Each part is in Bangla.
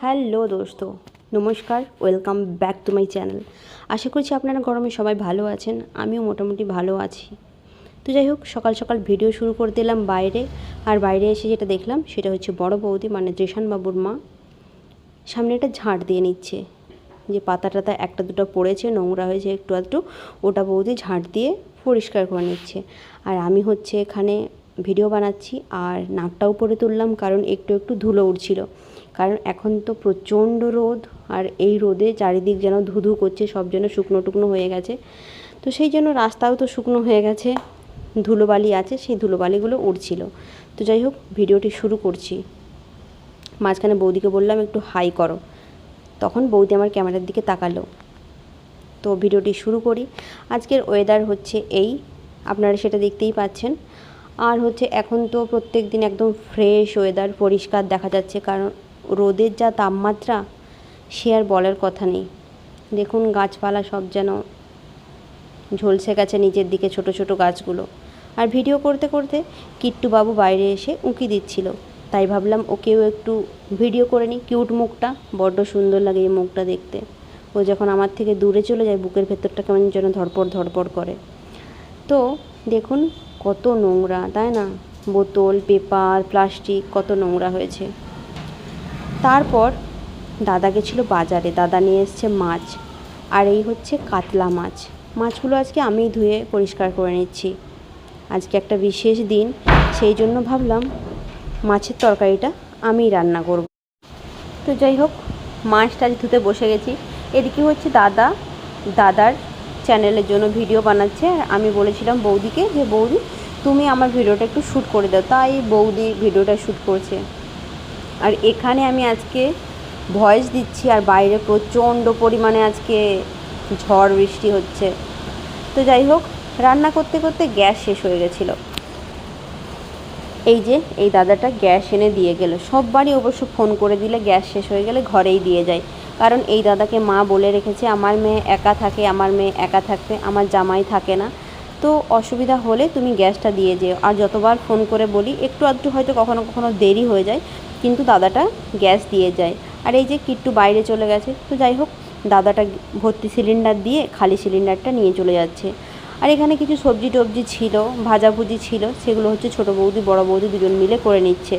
হ্যালো দোস্ত, নমস্কার, welcome back to my channel. আশা করছি আপনারা গরমে সবাই ভালো আছেন, আমিও মোটামুটি ভালো আছি। তো যাই হোক, সকাল সকাল ভিডিও শুরু করে দিলাম বাইরে, আর বাইরে এসে যেটা দেখলাম সেটা হচ্ছে বড় বৌদি মানে বাবুর মা, সামনে একটা ঝাঁট দিয়ে নিচ্ছে। যে পাতা টাতা একটা দুটো পড়েছে, নোংরা হয়েছে একটু আধটু, ওটা বৌদি ঝাঁট দিয়ে পরিষ্কার করে নিচ্ছে। আর আমি হচ্ছে এখানে ভিডিও বানাচ্ছি, আর নাকটাও পরে তুললাম, কারণ একটু একটু ধুলো উঠছিল কারণ এখন তো প্রচণ্ড রোদ আর এই রোদে চারিদিক যেন ধুধু করছে, সব যেন শুকনো টুকনো হয়ে গেছে। তো সেই জন্য রাস্তাও তো শুকনো হয়ে গেছে, ধুলোবালি আছে, সেই ধুলোবালিগুলো উড়ছিল। তো যাই হোক, ভিডিওটি শুরু করছি। মাঝখানে বৌদিকে বললাম, একটু হাই করো। তখন বৌদি আমার ক্যামেরার দিকে তাকালো। তো ভিডিওটি শুরু করি। আজকের ওয়েদার হচ্ছে এই, আপনারা সেটা দেখতেই পাচ্ছেন। আর হচ্ছে এখন তো প্রত্যেক দিন একদম ফ্রেশ ওয়েদার পরিষ্কার দেখা যাচ্ছে। কারণ রোদের যা তাপমাত্রা, সে আর বলার কথা নেই। দেখুন গাছপালা সব যেন ঝলসে গেছে নিচের দিকে ছোট ছোট গাছগুলো। আর ভিডিও করতে করতে কিট্টু বাবু বাইরে এসে উঁকি দিচ্ছিল। তাই ভাবলাম ওকেও একটু ভিডিও করে নিই। কিউট মুখটা, বড্ড সুন্দর লাগে এই মুখটা দেখতে। ও যখন আমার থেকে দূরে চলে যায়, বুকের ভেতরটা কেমন যেন ধরপড় ধরপড় করে। তো দেখুন কত নোংরা, তাই না? বোতল, পেপার, প্লাস্টিক, কত নোংরা হয়েছে। তারপর দাদা গেছিল বাজারে, দাদা নিয়ে এসছে মাছ। আর এই হচ্ছে কাতলা মাছ। মাছগুলো আজকে আমিই ধুয়ে পরিষ্কার করে নিচ্ছি। আজকে একটা বিশেষ দিন, সেই জন্য ভাবলাম মাছের তরকারিটা আমিই রান্না করব। তো যাই হোক, মাছটা আজ ধুতে বসে গেছি। এদিকে হচ্ছে দাদা, দাদার চ্যানেলের জন্য ভিডিও বানাচ্ছে। আর আমি বলেছিলাম বৌদিকে যে, বৌদি, তুমি আমার ভিডিওটা একটু শ্যুট করে দাও। তাই বৌদি ভিডিওটা শ্যুট করছে। আর এখানে আমি আজকে ভয়েস দিচ্ছি আর বাইরে প্রচণ্ড পরিমাণে আজকে ঝড় বৃষ্টি হচ্ছে। তো যাই হোক, রান্না করতে করতে গ্যাস শেষ হয়ে গেছিল। এই যে, এই দাদাটা গ্যাস এনে দিয়ে গেল। সববারই অবশ্য ফোন করে দিলে গ্যাস শেষ হয়ে গেলে ঘরেই দিয়ে যায়। কারণ এই দাদাকে মা বলে রেখেছে, আমার মেয়ে একা থাকে, আমার মেয়ে একা থাকবে, আমার জামাই থাকে না। তো অসুবিধা হলে তুমি গ্যাসটা দিয়ে যেও। আর যতবার ফোন করে বলি, একটু আধটু হয়তো কখনো কখনো দেরি হয়ে যায়। কিন্তু দাদাটা গ্যাস দিয়ে যায়। আর এই যে কিট্টু বাইরে চলে গেছে, তো যাই হোক, দাদাটা ভর্তি সিলিন্ডার দিয়ে খালি সিলিন্ডারটা নিয়ে চলে যাচ্ছে। আর এখানে কিছু সবজি টবজি ছিল ভাজাভুজি ছিল, সেগুলো হচ্ছে ছোটো বৌদি, বড় বৌদি দুজন মিলে করে নিচ্ছে।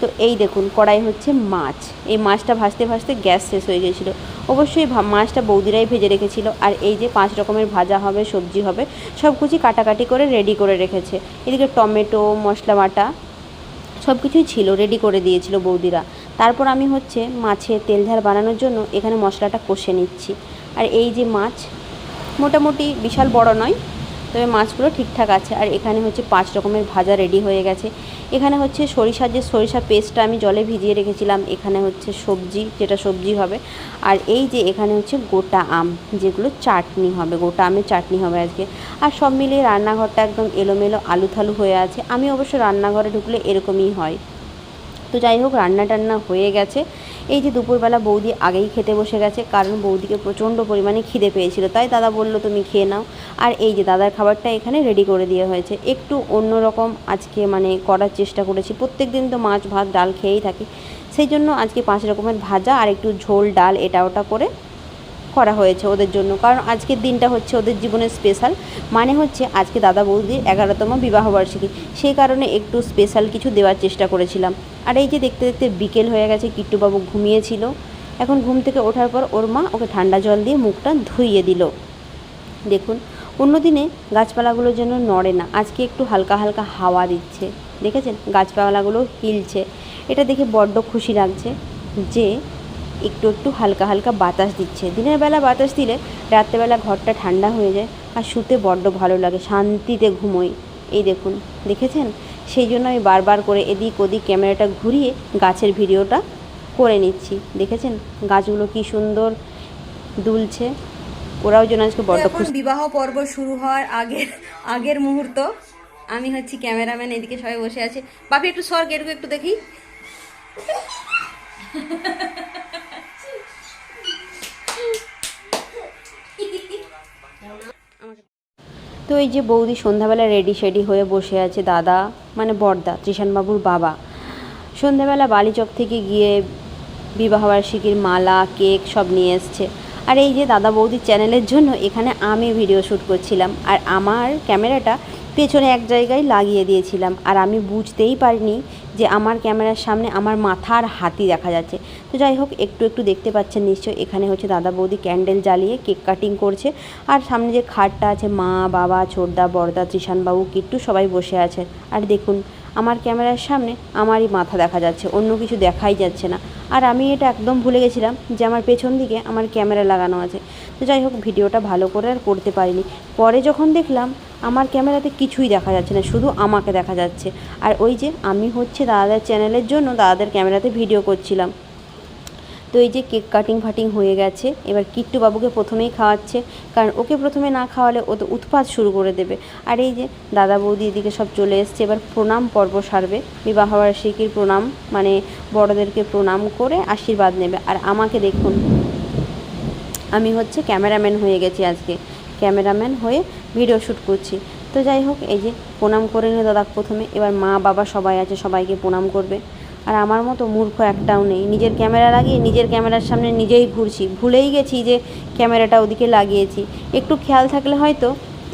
তো এই দেখুন, কড়াই হচ্ছে মাছ। এই মাছটা ভাজতে ভাজতে গ্যাস শেষ হয়ে গেছিল। অবশ্যই মাছটা বৌদিরাই ভেজে রেখেছিল। আর এই যে পাঁচ রকমের ভাজা হবে, সবজি হবে সব কিছু কাটাকাটি করে রেডি করে রেখেছে। এদিকে টমেটো মশলা বাটা সব কিছুই ছিল রেডি করে দিয়েছিল বৌদিরা। তারপর আমি হচ্ছে মাছে তেল ঝাল বানানোর জন্য এখানে মশলাটা কষে নিচ্ছি। আর এই যে মাছ, মোটামুটি বিশাল বড় নয় তবে মাছগুলো ঠিকঠাক আছে। আর এখানে হচ্ছে পাঁচ রকমের ভাজা রেডি হয়ে গেছে। এখানে হচ্ছে সরিষার যে সরিষা পেস্টটা আমি জলে ভিজিয়ে রেখেছিলাম, এখানে হচ্ছে সবজি, যেটা সবজি হবে। আর এই যে এখানে হচ্ছে গোটা আম, যেগুলো চাটনি হবে, গোটা আমের চাটনি হবে আজকে। আর সব মিলিয়ে রান্নাঘরটা একদম এলোমেলো আলু থালু হয়ে আছে। আমি অবশ্য রান্নাঘরে ঢুকলে এরকমই হয়। তো যাই হোক, রান্না টান্না হয়ে গেছে। এই যে দুপুরবেলা বৌদি আগেই খেতে বসে গেছে, কারণ বৌদিকে প্রচণ্ড পরিমাণে খিদে পেয়েছিল। তাই দাদা বলল, তুমি খেয়ে নাও। আর এই যে দাদার খাবারটা এখানে রেডি করে দেওয়া হয়েছে। একটু অন্যরকম আজকে মানে করার চেষ্টা করেছি। প্রত্যেক দিন তো মাছ, ভাত, ডাল খেয়েই থাকি। সেই জন্য আজকে পাঁচ রকমের ভাজা আর একটু ঝোল, ডাল, এটা ওটা করে করা হয়েছে ওদের জন্য। কারণ আজকের দিনটা হচ্ছে ওদের জীবনের স্পেশাল মানে হচ্ছে আজকে দাদা বৌদির এগারোতম বিবাহবার্ষিকী সেই কারণে একটু স্পেশাল কিছু দেওয়ার চেষ্টা করেছিলাম। আর এই যে দেখতে দেখতে বিকেল হয়ে গেছে, কিট্টুবাবু ঘুমিয়েছিল। এখন ঘুম থেকে ওঠার পর ওর মা ওকে ঠান্ডা জল দিয়ে মুখটা ধুইয়ে দিল। দেখুন, অন্য দিনে গাছপালাগুলো যেন নড়ে না। আজকে একটু হালকা হালকা হাওয়া দিচ্ছে। দেখেছেন? গাছপালাগুলো হিলছে। এটা দেখে বড্ড খুশি লাগছে যে একটু একটু হালকা হালকা বাতাস দিচ্ছে। দিনের বেলা বাতাস দিলে রাত্রেবেলা ঘরটা ঠান্ডা হয়ে যায় আর শুতে বড্ড ভালো লাগে শান্তিতে ঘুমোই। এই দেখুন দেখেছেন? সেই জন্য আমি বারবার করে এদিক ওদিক ক্যামেরাটা ঘুরিয়ে গাছের ভিডিওটা করে নিচ্ছি। দেখেছেন? গাছগুলো কি সুন্দর দুলছে। ওরাও যেন আজকে বড্ড এখন বিবাহ পর্ব শুরু হওয়ার আগের আগের মুহূর্ত। আমি হচ্ছি ক্যামেরাম্যান এদিকে সবাই বসে আছে। বাপি একটু সর গেটুকু একটু দেখি। তো এই যে বৌদি সন্ধ্যাবেলা রেডি শেডি হয়ে বসে আছে দাদা মানে বর্দা ত্রিশানবাবুর বাবা। সন্ধ্যাবেলা বালিচক থেকে গিয়ে বিবাহবার্ষিকীর মালা, কেক সব নিয়ে এসছে। আর এই যে দাদা বৌদির চ্যানেলের জন্য এখানে আমি ভিডিও শ্যুট করছিলাম। আর আমার ক্যামেরাটা পেছনে এক জায়গায় লাগিয়ে দিয়েছিলাম। আর আমি বুঝতেই পারিনি যে আমার ক্যামেরার সামনে আমার মাথার হাতি দেখা যাচ্ছে। তো যাই হোক, একটু একটু দেখতে পাচ্ছেন নিশ্চয়ই। এখানে হচ্ছে দাদা বৌদি ক্যান্ডেল জ্বালিয়ে কেক কাটিং করছে। আর সামনে যে খাটটা আছে, মা, বাবা, ছোটদা, বড়দা, ত্রিশানবাবু, কিট্টু সবাই বসে আছে। আর দেখুন, আমার ক্যামেরার সামনে আমারই মাথা দেখা যাচ্ছে, অন্য কিছু দেখাই যাচ্ছে না। আর আমি এটা একদম ভুলে গেছিলাম যে আমার পেছন দিকে আমার ক্যামেরা লাগানো আছে। তো যাই হোক, ভিডিওটা ভালো করে আর করতে পারিনি। পরে যখন দেখলাম, আমার ক্যামেরাতে কিছুই দেখা যাচ্ছে না, শুধু আমাকে দেখা যাচ্ছে। আর ওই যে আমি হচ্ছে দাদাদের চ্যানেলের জন্য দাদাদের ক্যামেরাতে ভিডিও করছিলাম। তো এই যে কেক কাটিং ফাটিং হয়ে গেছে, এবার কিট্টু বাবুকে প্রথমেই খাওয়াচ্ছে, কারণ ওকে প্রথমে না খাওয়ালে ও তো উৎপাত শুরু করে দেবে। আর এই যে দাদা বৌদি এদিকে সব চলে এসছে, এবার প্রণাম পর্ব সারবে। বিবাহবার্ষিকীর প্রণাম মানে বড়দেরকে প্রণাম করে আশীর্বাদ নেবে। আর আমাকে দেখুন, আমি হচ্ছে ক্যামেরাম্যান হয়ে গেছি আজকে। ক্যামেরাম্যান হয়ে ভিডিও শ্যুট করছি। তো যাই হোক, এই যে প্রণাম করে নিল দাদা প্রথমে, এবার মা বাবা সবাই আছে, সবাইকে প্রণাম করবে। আর আমার মতো মূর্খ একটাও নেই। নিজের ক্যামেরা লাগিয়ে নিজের ক্যামেরার সামনে নিজেই ঘুরছি। ভুলেই গেছি যে ক্যামেরাটা ওদিকে লাগিয়েছি। একটু খেয়াল থাকলে হয়তো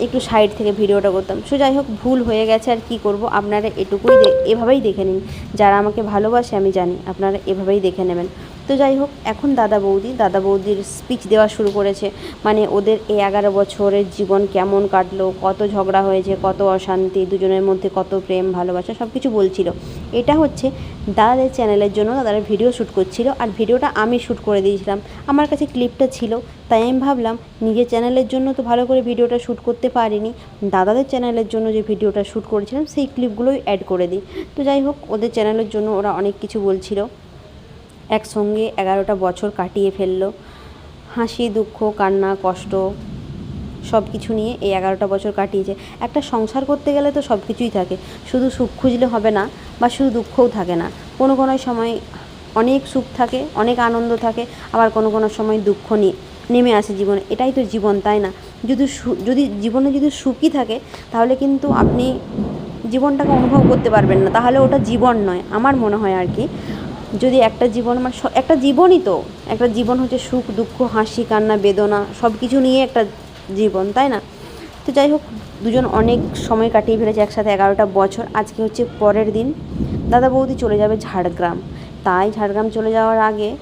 একটু সাইড থেকে ভিডিওটা করতাম। সো যাই হোক, ভুল হয়ে গেছে আর কি করব আপনারা এটুকুই এভাবেই দেখে নিন। যারা আমাকে ভালোবাসে আমি জানি, আপনারা এভাবেই দেখে নেবেন। তো যাই হোক, এখন দাদা বৌদি, দাদা বৌদির স্পিচ দেওয়া শুরু করেছে। মানে ওদের এই এগারো বছরের জীবন কেমন কাটলো, কত ঝগড়া হয়েছে, কত অশান্তি, দুজনের মধ্যে কত প্রেম, ভালোবাসা সব কিছু বলছিল। এটা হচ্ছে দাদাদের চ্যানেলের জন্য দাদারা ভিডিও শ্যুট করছিল। আর ভিডিওটা আমি শ্যুট করে দিয়েছিলাম। আমার কাছে ক্লিপটা ছিল, তাই আমি ভাবলাম, নিজের চ্যানেলের জন্য তো ভালো করে ভিডিওটা শ্যুট করতে পারিনি। দাদাদের চ্যানেলের জন্য যে ভিডিওটা শ্যুট করেছিলাম, সেই ক্লিপগুলোই অ্যাড করে দিই। তো যাই হোক, ওদের চ্যানেলের জন্য ওরা অনেক কিছু বলছিল। একসঙ্গে এগারোটা বছর কাটিয়ে ফেলল। হাসি, দুঃখ, কান্না, কষ্ট সব কিছু নিয়ে এই এগারোটা বছর কাটিয়েছে। একটা সংসার করতে গেলে তো সব কিছুই থাকে। শুধু সুখ খুঁজলে হবে না বা শুধু দুঃখও থাকে না। কোনো কোনো সময় অনেক সুখ থাকে, অনেক আনন্দ থাকে, আবার কোনো কোনো সময় দুঃখ নিয়ে নেমে আসে জীবনে। এটাই তো জীবন, তাই না? যদি যদি জীবনে যদি সুখই থাকে, তাহলে কিন্তু আপনি জীবনটাকে অনুভব করতে পারবেন না। তাহলে ওটা জীবন নয়। আমার মনে হয় আর কি। যদি একটা জীবন মানে একটা জীবনই তো, একটা জীবন হচ্ছে সুখ, দুঃখ, হাসি, কান্না, বেদনা সব কিছু নিয়ে একটা জীবন, তাই না? তো যাই হোক, দুজন অনেক সময় কাটিয়ে ফেলেছে একসাথে এগারোটা বছর। আজকে হচ্ছে পরের দিন। দাদা বৌদি চলে যাবে ঝাড়গ্রাম। তাই ঝাড়গ্রাম চলে যাওয়ার আগে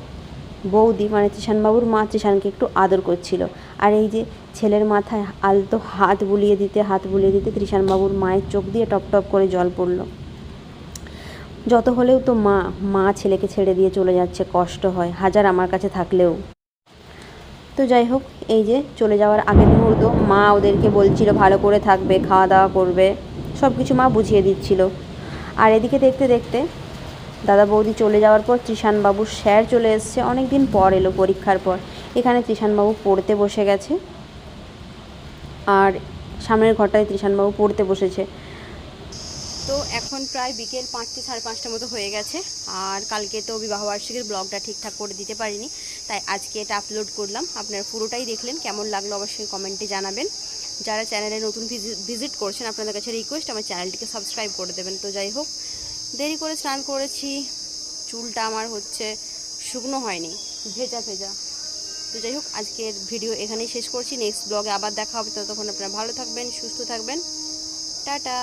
বৌদি মানে ত্রিশানবাবুর মা ত্রিশানকে একটু আদর করছিল। আর এই যে ছেলের মাথায় আলতো হাত বুলিয়ে দিতে, হাত বুলিয়ে দিতে ত্রিশানবাবুর মায়ের চোখ দিয়ে টপ টপ করে জল পড়ল। যত হলেও তো মা মা ছেলেকে ছেড়ে দিয়ে চলে যাচ্ছে, কষ্ট হয়, হাজার আমার কাছে থাকলেও। তো যাই হোক, এই যে চলে যাওয়ার আগের মুহূর্ত, মা ওদেরকে বলছিল ভালো করে থাকবে খাওয়া দাওয়া করবে সব কিছু মা বুঝিয়ে দিচ্ছিল। আর এদিকে দেখতে দেখতে দাদা বৌদি চলে যাওয়ার পর ত্রিশানবাবুর স্যার চলে এসছে অনেক দিন পর এলো পরীক্ষার পর। এখানে ত্রিশানবাবু পড়তে বসে গেছে। আর সামনের ঘরটায় ত্রিশানবাবু পড়তে বসেছে। তো এখন প্রায় বিকেল পাঁচটা, সাড়ে পাঁচটা মতো হয়ে গেছে। আর কালকে তো বিবাহবার্ষিকীর ব্লগটা ঠিকঠাক করে দিতে পারিনি, তাই আজকে এটা আপলোড করলাম। আপনারা পুরোটাই দেখলেন, কেমন লাগল অবশ্যই কমেন্টে জানাবেন। যারা চ্যানেলে নতুন ভিজিট করছেন, আপনাদের কাছে রিকোয়েস্ট আমার চ্যানেলটিকে সাবস্ক্রাইব করে দেবেন। তো যাই হোক, দেরি করে স্নান করেছি, চুলটা আমার হচ্ছে শুকনো হয়নি, ভেজা ভেজা। তো যাই হোক, আজকের ভিডিও এখানেই শেষ করছি। নেক্সট ব্লগে আবার দেখা হবে। ততক্ষণ আপনারা ভালো থাকবেন, সুস্থ থাকবেন। টাটা!